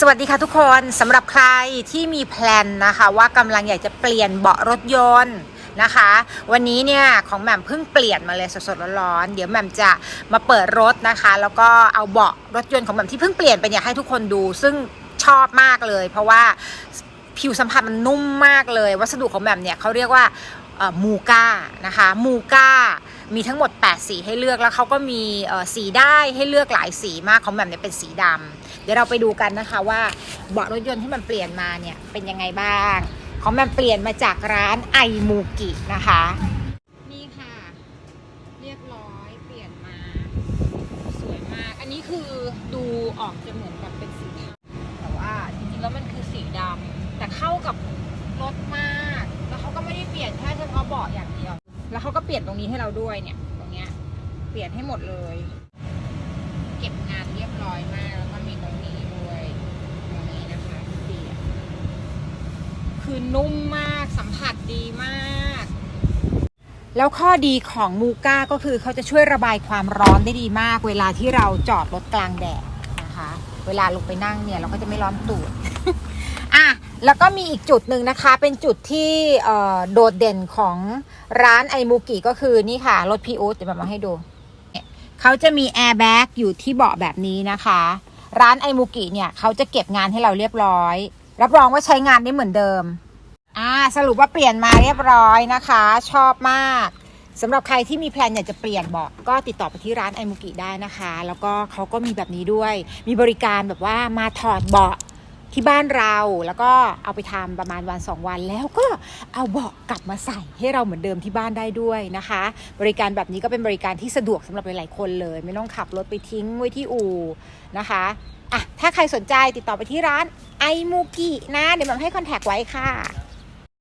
สวัสดีค่ะทุกคนสำหรับใครที่มีแพลนนะคะว่ากำลังอยากจะเปลี่ยนเบาะรถยนต์นะคะ วันนี้เนี่ยของแหม่มเพิ่งเปลี่ยนมาเลยสดๆร้อนๆเดี๋ยวแหม่มจะมาเปิดรถนะคะ แล้วก็เอาเบาะรถยนต์ของแหม่มที่เพิ่งเปลี่ยนไปเนี่ยให้ทุกคนดูซึ่งชอบมากเลย เพราะว่าผิวสัมผัสมันนุ่มมากเลย วัสดุของแหม่มเนี่ยเขาเรียกว่ามูก้านะคะมูก้า มีทั้งหมด 8 สีให้เลือกแล้วเขาก็มีสีได้ให้เลือกหลายสีมากของแบบนี่ยเป็นสีดำเดี๋ยวเราไปดูกันนะคะว่าเบาะรถยนต์ที่มันเปลี่ยนมาเนี่ยเป็นยังไงบ้าง ของมันเปลี่ยนมาจากร้านไอมูกินะคะนี่ค่ะเรียบร้อยเปลี่ยนมาสวยมาก อันนี้คือดูออกจะเหมือนแบบเป็นสีเทาแต่ว่าจริงๆแล้วมันคือสีดำแต่เข้ากับรถมาก แล้วเขาก็เปลี่ยนตรงนี้ให้เราด้วยเนี่ย ตรงเนี้ย เปลี่ยนให้หมดเลย เก็บงานเรียบร้อยมาก แล้วก็มีตรงนี้ด้วยตรงนี้นะคะเปลี่ยนคือนุ่มมาก สัมผัสดีมาก แล้วข้อดีของมูก้าก็คือเขาจะช่วยระบายความร้อนได้ดีมาก เวลาที่เราจอดรถกลางแดดนะคะ เวลาลงไปนั่งเนี่ยเราก็จะไม่ร้อนตูดอะ แล้วก็มีอีกจุดหนึ่งนะคะ เป็นจุดที่โดดเด่นของร้านไอมูกิก็คือนี่ค่ะ รถพีอูดเดี๋ยวมาให้ดูเนี่ยเขาจะมีแอร์แบ็กอยู่ที่เบาะแบบนี้นะคะ ร้านไอมูกิเนี่ยเขาจะเก็บงานให้เราเรียบร้อย รับรองว่าใช้งานได้เหมือนเดิม อ่าสรุปว่าเปลี่ยนมาเรียบร้อยนะคะ ชอบมากสำหรับใครที่มีแพลนอยากจะเปลี่ยนเบาะก็ติดต่อไปที่ร้านไอมูกิได้นะคะ แล้วก็เขาก็มีแบบนี้ด้วย มีบริการแบบว่ามาถอดเบาะ ที่บ้านเราแล้วก็เอาไปทำประมาณวันสองวัน แล้วก็เอาเบาะกลับมาใส่ให้เราเหมือนเดิมที่บ้านได้ด้วยนะคะ บริการแบบนี้ก็เป็นบริการที่สะดวกสำหรับหลายๆคนเลย ไม่ต้องขับรถไปทิ้งไว้ที่อู่นะคะอะถ้าใครสนใจติดต่อไปที่ร้านไอมูกินะเดี๋ยวผมให้คอนแทคไว้ค่ะ